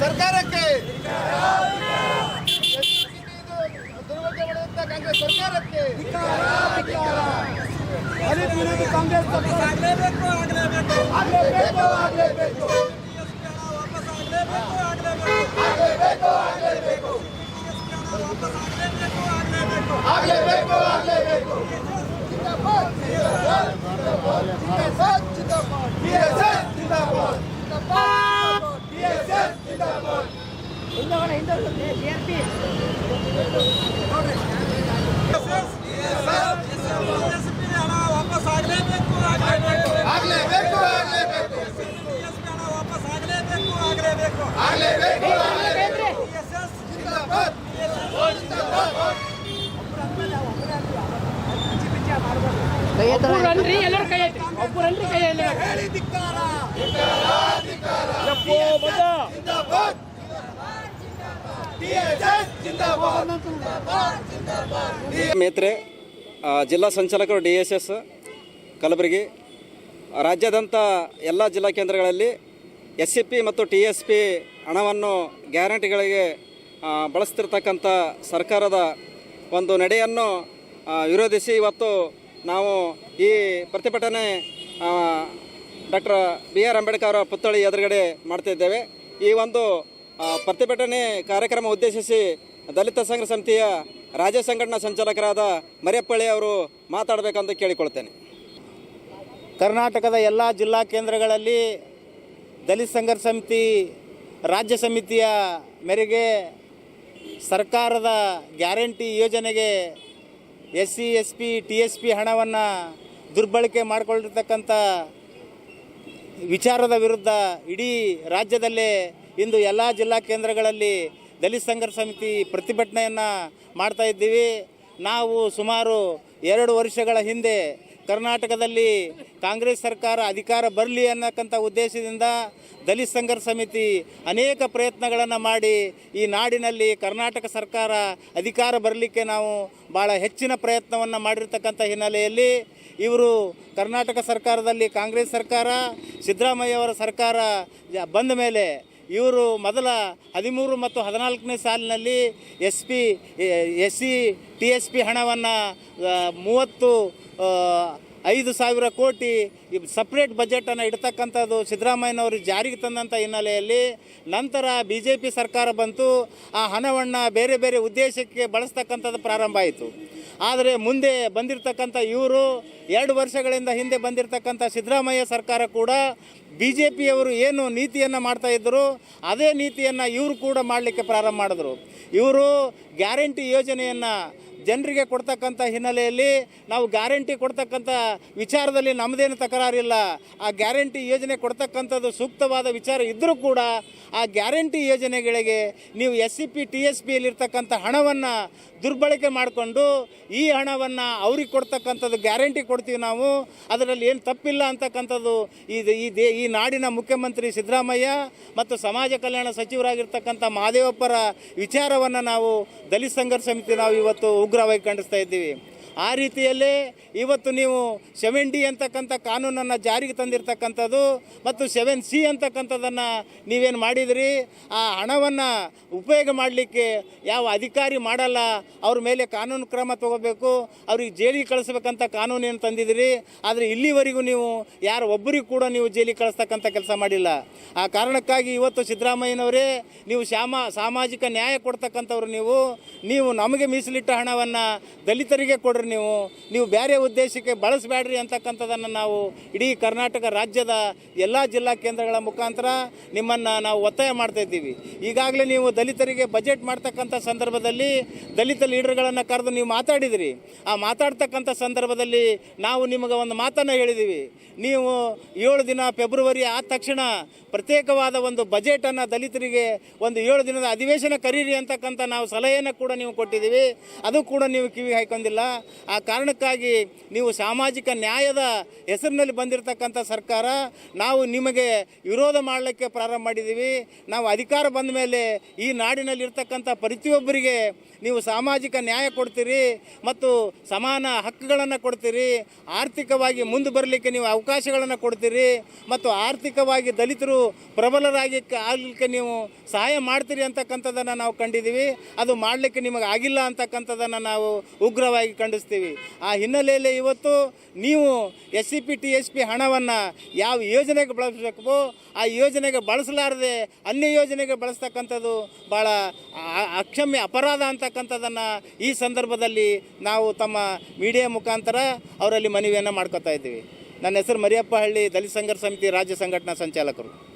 सरकार के सरकार के कांग्रेस सरकार के आगे आगे आगे ಹಿಂದೂ ಎಲ್ಲರೂ ಕೈ ಕೈ ಮೇತ್ರೆ ಜಿಲ್ಲಾ ಸಂಚಾಲಕರು ಡಿ ಎಸ್ ಎಸ್ ಕಲಬುರಗಿ. ರಾಜ್ಯಾದ್ಯಂತ ಎಲ್ಲ ಜಿಲ್ಲಾ ಕೇಂದ್ರಗಳಲ್ಲಿ ಎಸ್ ಪಿ ಮತ್ತು ಟಿ ಎಸ್ ಪಿ ಹಣವನ್ನು ಗ್ಯಾರಂಟಿಗಳಿಗೆ ಬಳಸ್ತಿರ್ತಕ್ಕಂಥ ಸರ್ಕಾರದ ಒಂದು ನಡೆಯನ್ನು ವಿರೋಧಿಸಿ ಇವತ್ತು ನಾವು ಈ ಪ್ರತಿಭಟನೆ ಡಾಕ್ಟರ್ ಬಿ ಆರ್ ಅಂಬೇಡ್ಕರ್ ಅವರ ಪುತ್ಥಳಿ ಎದುರುಗಡೆ ಮಾಡ್ತಿದ್ದೇವೆ. ಈ ಒಂದು ಪ್ರತಿಭಟನೆ ಕಾರ್ಯಕ್ರಮ ಉದ್ದೇಶಿಸಿ ದಲಿತ ಸಂಘ ಸಮಿತಿಯ ರಾಜ್ಯ ಸಂಘಟನಾ ಸಂಚಾಲಕರಾದ ಮರಿಯಪ್ಪಳ್ಳಿ ಅವರು ಮಾತಾಡಬೇಕಂತ ಕೇಳಿಕೊಳ್ತೇನೆ. ಕರ್ನಾಟಕದ ಎಲ್ಲ ಜಿಲ್ಲಾ ಕೇಂದ್ರಗಳಲ್ಲಿ ದಲಿತ ಸಂಘರ್ಷ ಸಮಿತಿ ರಾಜ್ಯ ಸಮಿತಿಯ ಮೇರೆಗೆ ಸರ್ಕಾರದ ಗ್ಯಾರಂಟಿ ಯೋಜನೆಗೆ S C S P T S P ಹಣವನ್ನು ದುರ್ಬಳಕೆ ಮಾಡಿಕೊಂಡಿರ್ತಕ್ಕಂಥ ವಿಚಾರದ ವಿರುದ್ಧ ಇಡೀ ರಾಜ್ಯದಲ್ಲೇ ಇಂದು ಎಲ್ಲ ಜಿಲ್ಲಾ ಕೇಂದ್ರಗಳಲ್ಲಿ ದಲಿತ ಸಂಘರ್ಷ ಸಮಿತಿ ಪ್ರತಿಭಟನೆಯನ್ನು ಮಾಡ್ತಾ ಇದ್ದೀವಿ. ನಾವು ಸುಮಾರು ಎರಡು ವರ್ಷಗಳ ಹಿಂದೆ ಕರ್ನಾಟಕದಲ್ಲಿ ಕಾಂಗ್ರೆಸ್ ಸರ್ಕಾರ ಅಧಿಕಾರ ಬರಲಿ ಅನ್ನಕ್ಕಂಥ ಉದ್ದೇಶದಿಂದ ದಲಿತ ಸಂಘರ್ಷ ಸಮಿತಿ ಅನೇಕ ಪ್ರಯತ್ನಗಳನ್ನು ಮಾಡಿ ಈ ನಾಡಿನಲ್ಲಿ ಕರ್ನಾಟಕ ಸರ್ಕಾರ ಅಧಿಕಾರ ಬರಲಿಕ್ಕೆ ನಾವು ಭಾಳ ಹೆಚ್ಚಿನ ಪ್ರಯತ್ನವನ್ನು ಮಾಡಿರ್ತಕ್ಕಂಥ ಹಿನ್ನೆಲೆಯಲ್ಲಿ ಇವರು ಕರ್ನಾಟಕ ಸರ್ಕಾರದಲ್ಲಿ ಕಾಂಗ್ರೆಸ್ ಸರ್ಕಾರ ಸಿದ್ದರಾಮಯ್ಯವರ ಸರ್ಕಾರ ಜ- ಬಂದ ಮೇಲೆ ಇವರು ಮೊದಲ ಹದಿಮೂರು ಮತ್ತು ಹದಿನಾಲ್ಕನೇ ಸಾಲಿನಲ್ಲಿ S P, S C, T S P ಹಣವನ್ನು ಮೂವತ್ತು ಐದು ಸಾವಿರ ಕೋಟಿ ಸಪ್ರೇಟ್ ಬಜೆಟನ್ನು ಇಡ್ತಕ್ಕಂಥದ್ದು ಸಿದ್ದರಾಮಯ್ಯನವರು ಜಾರಿಗೆ ತಂದಂಥ ಹಿನ್ನೆಲೆಯಲ್ಲಿ ನಂತರ ಬಿ ಜೆ ಪಿ ಸರ್ಕಾರ ಬಂತು. ಆ ಹಣವನ್ನು ಬೇರೆ ಬೇರೆ ಉದ್ದೇಶಕ್ಕೆ ಬಳಸ್ತಕ್ಕಂಥದ್ದು ಪ್ರಾರಂಭ ಆಯಿತು. ಆದರೆ ಮುಂದೆ ಬಂದಿರತಕ್ಕಂಥ ಇವರು ಎರಡು ವರ್ಷಗಳಿಂದ ಹಿಂದೆ ಬಂದಿರತಕ್ಕಂಥ ಸಿದ್ದರಾಮಯ್ಯ ಸರ್ಕಾರ ಕೂಡ ಬಿ ಜೆ ಪಿಯವರು ಏನು ನೀತಿಯನ್ನು ಮಾಡ್ತಾ ಇದ್ದರು, ಅದೇ ನೀತಿಯನ್ನು ಇವರು ಕೂಡ ಮಾಡಲಿಕ್ಕೆ ಪ್ರಾರಂಭ ಮಾಡಿದ್ರು. ಇವರು ಗ್ಯಾರಂಟಿ ಯೋಜನೆಯನ್ನು ಜನರಿಗೆ ಕೊಡ್ತಕ್ಕಂಥ ಹಿನ್ನೆಲೆಯಲ್ಲಿ ನಾವು ಗ್ಯಾರಂಟಿ ಕೊಡ್ತಕ್ಕಂಥ ವಿಚಾರದಲ್ಲಿ ನಮ್ಮದೇನು ತಕರಾರಿಲ್ಲ. ಆ ಗ್ಯಾರಂಟಿ ಯೋಜನೆ ಕೊಡ್ತಕ್ಕಂಥದ್ದು ಸೂಕ್ತವಾದ ವಿಚಾರ ಇದ್ದರೂ ಕೂಡ ಆ ಗ್ಯಾರಂಟಿ ಯೋಜನೆಗಳಿಗೆ ನೀವು S C P T S ಪಿಯಲ್ಲಿರ್ತಕ್ಕಂಥ ಹಣವನ್ನು ದುರ್ಬಳಕೆ ಮಾಡಿಕೊಂಡು ಈ ಹಣವನ್ನು ಅವ್ರಿಗೆ ಕೊಡ್ತಕ್ಕಂಥದ್ದು ಗ್ಯಾರಂಟಿ ಕೊಡ್ತೀವಿ ನಾವು. ಅದರಲ್ಲಿ ಏನು ತಪ್ಪಿಲ್ಲ ಅಂತಕ್ಕಂಥದ್ದು ಈ ಈ ದೇ, ಈ ನಾಡಿನ ಮುಖ್ಯಮಂತ್ರಿ ಸಿದ್ದರಾಮಯ್ಯ ಮತ್ತು ಸಮಾಜ ಕಲ್ಯಾಣ ಸಚಿವರಾಗಿರ್ತಕ್ಕಂಥ ಮಹಾದೇವಪ್ಪರ ವಿಚಾರವನ್ನು ನಾವು ದಲಿತ ಸಂಘರ್ಷ ಸಮಿತಿ ನಾವು ಇವತ್ತು ಉಗ್ರವಾಗಿ ಖಂಡಿಸ್ತಾ ಇದ್ದೀವಿ. ಆ ರೀತಿಯಲ್ಲಿ ಇವತ್ತು ನೀವು ಸೆವೆನ್ ಡಿ ಅಂತಕ್ಕಂಥ ಕಾನೂನನ್ನು ಜಾರಿಗೆ ತಂದಿರತಕ್ಕಂಥದ್ದು ಮತ್ತು ಸೆವೆನ್ ಸಿ ಅಂತಕ್ಕಂಥದ್ದನ್ನು ನೀವೇನು ಮಾಡಿದಿರಿ? ಆ ಹಣವನ್ನು ಉಪಯೋಗ ಮಾಡಲಿಕ್ಕೆ ಯಾವ ಅಧಿಕಾರಿ ಮಾಡಲ್ಲ, ಅವ್ರ ಮೇಲೆ ಕಾನೂನು ಕ್ರಮ ತಗೋಬೇಕು, ಅವ್ರಿಗೆ ಜೈಲಿಗೆ ಕಳಿಸ್ಬೇಕಂತ ಕಾನೂನೇನು ತಂದಿದ್ದೀರಿ? ಆದರೆ ಇಲ್ಲಿವರೆಗೂ ನೀವು ಯಾರು ಒಬ್ಬರಿಗೂ ಕೂಡ ನೀವು ಜೈಲಿಗೆ ಕಳಿಸ್ತಕ್ಕಂಥ ಕೆಲಸ ಮಾಡಿಲ್ಲ. ಆ ಕಾರಣಕ್ಕಾಗಿ ಇವತ್ತು ಸಿದ್ದರಾಮಯ್ಯನವರೇ, ನೀವು ಶ್ಯಾಮ, ಸಾಮಾಜಿಕ ನ್ಯಾಯ ಕೊಡ್ತಕ್ಕಂಥವ್ರು ನೀವು ನೀವು ನಮಗೆ ಮೀಸಲಿಟ್ಟ ಹಣವನ್ನು ದಲಿತರಿಗೆ ಕೊಡ್ರಿ. ನೀವು ನೀವು ಬೇರೆ ಉದ್ದೇಶಕ್ಕೆ ಬಳಸಬೇಡ್ರಿ ಅಂತಕ್ಕಂಥದ್ದನ್ನು ನಾವು ಇಡೀ ಕರ್ನಾಟಕ ರಾಜ್ಯದ ಎಲ್ಲ ಜಿಲ್ಲಾ ಕೇಂದ್ರಗಳ ಮುಖಾಂತರ ನಿಮ್ಮನ್ನು ನಾವು ಒತ್ತಾಯ ಮಾಡ್ತಾ ಇದ್ದೀವಿ. ಈಗಾಗಲೇ ನೀವು ದಲಿತರಿಗೆ ಬಜೆಟ್ ಮಾಡ್ತಕ್ಕಂಥ ಸಂದರ್ಭದಲ್ಲಿ ದಲಿತ ಲೀಡರ್ಗಳನ್ನು ಕರೆದು ನೀವು ಮಾತಾಡಿದಿರಿ. ಆ ಮಾತಾಡ್ತಕ್ಕಂಥ ಸಂದರ್ಭದಲ್ಲಿ ನಾವು ನಿಮಗೆ ಒಂದು ಮಾತನ್ನು ಹೇಳಿದ್ದೀವಿ ನೀವು ಏಳು ದಿನ ಫೆಬ್ರವರಿ ಆದ ತಕ್ಷಣ ಪ್ರತ್ಯೇಕವಾದ ಒಂದು ಬಜೆಟನ್ನು ದಲಿತರಿಗೆ ಒಂದು ಏಳು ದಿನದ ಅಧಿವೇಶನ ಕರೀರಿ ಅಂತಕ್ಕಂಥ ನಾವು ಸಲಹೆಯನ್ನು ಕೂಡ ನೀವು ಕೊಟ್ಟಿದ್ದೀವಿ. ಅದು ಕೂಡ ನೀವು ಕಿವಿ ಹಾಕೊಂಡಿಲ್ಲ ಆ ಕಾರಣಕ್ಕಾಗಿ ನೀವು ಸಾಮಾಜಿಕ ನ್ಯಾಯದ ಹೆಸರಿನಲ್ಲಿ ಬಂದಿರತಕ್ಕಂಥ ಸರ್ಕಾರ, ನಾವು ನಿಮಗೆ ವಿರೋಧ ಮಾಡಲಿಕ್ಕೆ ಪ್ರಾರಂಭ ಮಾಡಿದ್ದೀವಿ. ನಾವು ಅಧಿಕಾರ ಬಂದ ಮೇಲೆ ಈ ನಾಡಿನಲ್ಲಿ ಇರ್ತಕ್ಕಂಥ ಪ್ರತಿಯೊಬ್ಬರಿಗೆ ನೀವು ಸಾಮಾಜಿಕ ನ್ಯಾಯ ಕೊಡ್ತೀರಿ ಮತ್ತು ಸಮಾನ ಹಕ್ಕುಗಳನ್ನು ಕೊಡ್ತೀರಿ. ಆರ್ಥಿಕವಾಗಿ ಮುಂದೆ ಬರಲಿಕ್ಕೆ ನೀವು ಅವಕಾಶಗಳನ್ನು ಕೊಡ್ತೀರಿ. ಮತ್ತು ಆರ್ಥಿಕವಾಗಿ ದಲಿತರು ಪ್ರಬಲರಾಗಿ ಆಗಲಿಕ್ಕೆ ನೀವು ಸಹಾಯ ಮಾಡ್ತೀರಿ ಅಂತಕ್ಕಂಥದ್ದನ್ನು ನಾವು ಕಂಡಿದ್ದೀವಿ. ಅದು ಮಾಡಲಿಕ್ಕೆ ನಿಮಗೆ ಆಗಿಲ್ಲ ಅಂತಕ್ಕಂಥದ್ದನ್ನು ನಾವು ಉಗ್ರವಾಗಿ ಖಂಡಿಸ್ತೀವಿ. ಆ ಹಿನ್ನೆಲೆಯಲ್ಲಿ ಇವತ್ತು ನೀವು S C P T S P ಹಣವನ್ನು ಯಾವ ಯೋಜನೆಗೆ ಬಳಸಬೇಕು ಆ ಯೋಜನೆಗೆ ಬಳಸಲಾರದೆ ಅನ್ಯ ಯೋಜನೆಗೆ ಬಳಸ್ತಕ್ಕಂಥದ್ದು ಭಾಳ ಅಕ್ಷಮ್ಯ ಅಪರಾಧ ಅಂತಕ್ಕಂಥದ್ದನ್ನು ಈ ಸಂದರ್ಭದಲ್ಲಿ ನಾವು ತಮ್ಮ ಮೀಡಿಯಾ ಮುಖಾಂತರ ಅವರಲ್ಲಿ ಮನವಿಯನ್ನು ಮಾಡ್ಕೋತಾ ಇದ್ದೀವಿ. ನನ್ನ ಹೆಸರು ಮರಿಯಪ್ಪ ಹಳ್ಳಿ ದಲಿತ ಸಂಘರ್ಷ ಸಮಿತಿ ರಾಜ್ಯ ಸಂಘಟನಾ ಸಂಚಾಲಕರು.